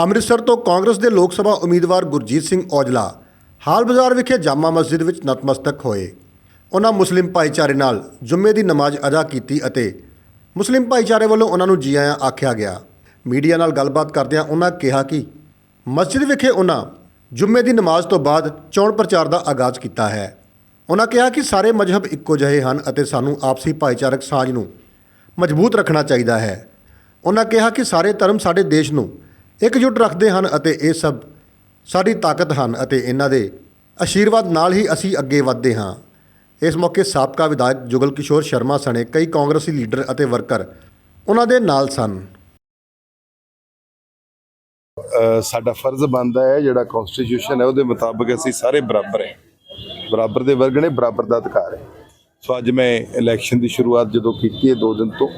ਅੰਮ੍ਰਿਤਸਰ ਤੋਂ ਕਾਂਗਰਸ ਦੇ ਲੋਕ ਸਭਾ ਉਮੀਦਵਾਰ ਗੁਰਜੀਤ ਸਿੰਘ ਔਜਲਾ ਹਾਲ ਬਾਜ਼ਾਰ ਵਿਖੇ ਜਾਮਾ ਮਸਜਿਦ ਵਿੱਚ ਨਤਮਸਤਕ ਹੋਏ। ਉਹਨਾਂ ਮੁਸਲਿਮ ਭਾਈਚਾਰੇ ਨਾਲ ਜੁਮੇ ਦੀ ਨਮਾਜ਼ ਅਦਾ ਕੀਤੀ ਅਤੇ ਮੁਸਲਿਮ ਭਾਈਚਾਰੇ ਵੱਲੋਂ ਉਹਨਾਂ ਨੂੰ ਜੀ ਆਇਆਂ ਆਖਿਆ ਗਿਆ। ਮੀਡੀਆ ਨਾਲ ਗੱਲਬਾਤ ਕਰਦਿਆਂ ਉਹਨਾਂ ਕਿਹਾ ਕਿ ਮਸਜਿਦ ਵਿਖੇ ਉਹਨਾਂ ਜੁਮੇ ਦੀ ਨਮਾਜ਼ ਤੋਂ ਬਾਅਦ ਚੋਣ ਪ੍ਰਚਾਰ ਦਾ ਆਗਾਜ਼ ਕੀਤਾ ਹੈ। ਉਹਨਾਂ ਕਿਹਾ ਕਿ ਸਾਰੇ ਮਜ਼ਹਬ ਇੱਕੋ ਜਿਹੇ ਹਨ ਅਤੇ ਸਾਨੂੰ ਆਪਸੀ ਭਾਈਚਾਰਕ ਸਾਂਝ ਨੂੰ ਮਜ਼ਬੂਤ ਰੱਖਣਾ ਚਾਹੀਦਾ ਹੈ। ਉਹਨਾਂ ਕਿਹਾ ਕਿ ਸਾਰੇ ਧਰਮ ਸਾਡੇ ਦੇਸ਼ ਨੂੰ ਇਕਜੁੱਟ ਰੱਖਦੇ ਹਨ ਅਤੇ ਇਹ ਸਭ ਸਾਡੀ ਤਾਕਤ ਹਨ ਅਤੇ ਇਹਨਾਂ ਦੇ ਆਸ਼ੀਰਵਾਦ ਨਾਲ ਹੀ ਅਸੀਂ ਅੱਗੇ ਵਧਦੇ ਹਾਂ। ਇਸ ਮੌਕੇ ਸਾਬਕਾ ਵਿਧਾਇਕ ਜੁਗਲ ਕਿਸ਼ੋਰ ਸ਼ਰਮਾ ਸਣੇ ਕਈ ਕਾਂਗਰਸੀ ਲੀਡਰ ਅਤੇ ਵਰਕਰ ਉਹਨਾਂ ਦੇ ਨਾਲ ਸਨ। ਸਾਡਾ ਫਰਜ਼ ਬਣਦਾ ਹੈ, ਜਿਹੜਾ ਕਨਸਟੀਟਿਊਸ਼ਨ ਹੈ, ਉਹਦੇ ਮੁਤਾਬਕ ਅਸੀਂ ਸਾਰੇ ਬਰਾਬਰ ਹੈ। ਬਰਾਬਰ ਦੇ ਵਰਗ ਨੇ, ਬਰਾਬਰ ਦਾ ਅਧਿਕਾਰ ਹੈ। ਸੋ ਅੱਜ ਮੈਂ ਇਲੈਕਸ਼ਨ ਦੀ ਸ਼ੁਰੂਆਤ ਜਦੋਂ ਕੀਤੀ ਹੈ 2 ਦਿਨ ਤੋਂ,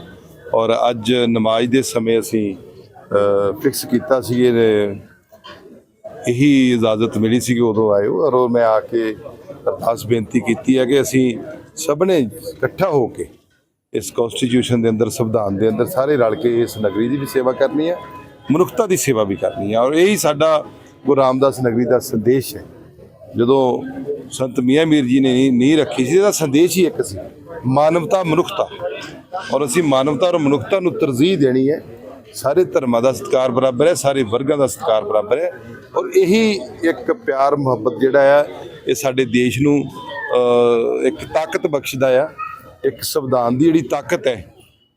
ਔਰ ਅੱਜ ਨਮਾਜ਼ ਦੇ ਸਮੇਂ ਅਸੀਂ ਫਿਕਸ ਕੀਤਾ ਸੀ ਇਹ ਇਹੀ ਇਜਾਜ਼ਤ ਮਿਲੀ ਸੀ ਕਿ ਉਦੋਂ ਆਇਓ। ਔਰ ਉਹ ਮੈਂ ਆ ਕੇ ਅਰਦਾਸ ਬੇਨਤੀ ਕੀਤੀ ਹੈ ਕਿ ਅਸੀਂ ਸਭ ਨੇ ਇਕੱਠਾ ਹੋ ਕੇ ਇਸ ਕਨਸਟੀਟਿਊਸ਼ਨ ਦੇ ਅੰਦਰ, ਸੰਵਿਧਾਨ ਦੇ ਅੰਦਰ ਸਾਰੇ ਰਲ ਕੇ ਇਸ ਨਗਰੀ ਦੀ ਵੀ ਸੇਵਾ ਕਰਨੀ ਹੈ, ਮਨੁੱਖਤਾ ਦੀ ਸੇਵਾ ਵੀ ਕਰਨੀ ਹੈ। ਔਰ ਇਹੀ ਸਾਡਾ ਗੁਰੂ ਰਾਮਦਾਸ ਨਗਰੀ ਦਾ ਸੰਦੇਸ਼ ਹੈ। ਜਦੋਂ ਸੰਤ ਮੀਆਂ ਮੀਰ ਜੀ ਨੇ ਨੀਂਹ- ਰੱਖੀ ਸੀ, ਇਹਦਾ ਸੰਦੇਸ਼ ਹੀ ਇੱਕ ਸੀ, ਮਾਨਵਤਾ ਮਨੁੱਖਤਾ। ਔਰ ਅਸੀਂ ਮਾਨਵਤਾ ਔਰ ਮਨੁੱਖਤਾ ਨੂੰ ਤਰਜੀਹ ਦੇਣੀ ਹੈ। ਸਾਰੇ ਧਰਮਾਂ ਦਾ ਸਤਿਕਾਰ ਬਰਾਬਰ ਹੈ, ਸਾਰੇ ਵਰਗਾਂ ਦਾ ਸਤਿਕਾਰ ਬਰਾਬਰ ਹੈ। ਔਰ ਇਹੀ ਇੱਕ ਪਿਆਰ, ਮੁਹੱਬਤ ਜਿਹੜਾ ਆ, ਇਹ ਸਾਡੇ ਦੇਸ਼ ਨੂੰ ਇੱਕ ਤਾਕਤ ਬਖਸ਼ਦਾ ਆ। ਇੱਕ ਸੰਵਿਧਾਨ ਦੀ ਜਿਹੜੀ ਤਾਕਤ ਹੈ,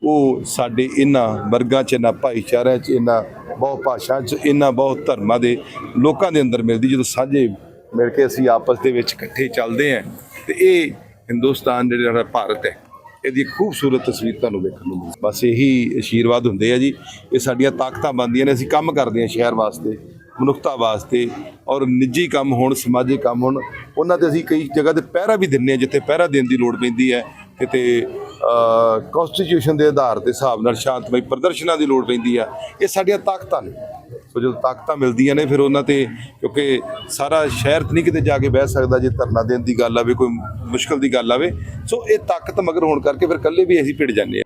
ਉਹ ਸਾਡੇ ਇਹਨਾਂ ਵਰਗਾਂ 'ਚ, ਇਹਨਾਂ ਭਾਈਚਾਰਿਆਂ 'ਚ, ਇਹਨਾਂ ਬਹੁ ਭਾਸ਼ਾ 'ਚ, ਇਹਨਾਂ ਬਹੁ ਧਰਮਾਂ ਦੇ ਲੋਕਾਂ ਦੇ ਅੰਦਰ ਮਿਲਦੀ। ਜਦੋਂ ਸਾਂਝੇ ਮਿਲ ਕੇ ਅਸੀਂ ਆਪਸ ਦੇ ਵਿੱਚ ਇਕੱਠੇ ਚੱਲਦੇ ਹਾਂ, ਤੇ ਇਹ ਹਿੰਦੁਸਤਾਨ ਜਿਹੜਾ ਭਾਰਤ ਹੈ। ਇਹਦੀ ਖੂਬਸੂਰਤ ਤਸਵੀਰ ਤੁਹਾਨੂੰ ਵੇਖਣ ਨੂੰ ਮਿਲਦੀ। ਬਸ ਇਹੀ ਆਸ਼ੀਰਵਾਦ ਹੁੰਦੇ ਆ ਜੀ। ਇਹ ਸਾਡੀਆਂ ਤਾਕਤਾਂ ਬਣਦੀਆਂ ਨੇ। ਅਸੀਂ ਕੰਮ ਕਰਦੇ ਹਾਂ ਸ਼ਹਿਰ ਵਾਸਤੇ, ਮਨੁੱਖਤਾ ਵਾਸਤੇ ਔਰ ਨਿੱਜੀ ਕੰਮ ਹੋਣ, ਸਮਾਜਿਕ ਕੰਮ ਹੋਣ, ਉਹਨਾਂ ਤੇ ਅਸੀਂ ਕਈ ਜਗ੍ਹਾ ਤੇ ਪਹਿਰਾ ਵੀ ਦਿੰਨੇ ਆ ਜਿੱਥੇ ਪਹਿਰਾ ਦੇਣ ਦੀ ਲੋੜ ਪੈਂਦੀ ਹੈ। ਕਿਤੇ ਕਨਸਟੀਟਿਊਸ਼ਨ ਦੇ ਆਧਾਰ ਤੇ ਹਿਸਾਬ ਨਾਲ ਸ਼ਾਂਤਮਈ ਪ੍ਰਦਰਸ਼ਨਾਂ ਦੀ ਲੋੜ ਪੈਂਦੀ ਆ। ਇਹ ਸਾਡੀਆਂ ਤਾਕਤਾਂ ਨੇ। ਸੋ ਜਦੋਂ ਤਾਕਤਾਂ ਮਿਲਦੀਆਂ ਨੇ, ਫਿਰ ਉਹਨਾਂ ਤੇ ਕਿਉਂਕਿ ਸਾਰਾ ਸ਼ਹਿਰ ਤੇ ਨਹੀਂ ਕਿਤੇ ਜਾ ਕੇ ਬਹਿ ਸਕਦਾ ਜੇ ਧਰਨਾ ਦੇਣ ਦੀ ਗੱਲ ਆਵੇ, ਕੋਈ ਮੁਸ਼ਕਲ ਦੀ ਗੱਲ ਆਵੇ। ਸੋ ਇਹ ਤਾਕਤ ਮਗਰ ਹੋਣ ਕਰਕੇ ਫਿਰ ਇਕੱਲੇ ਵੀ ਅਸੀਂ ਭਿੜ ਜਾਂਦੇ ਹਾਂ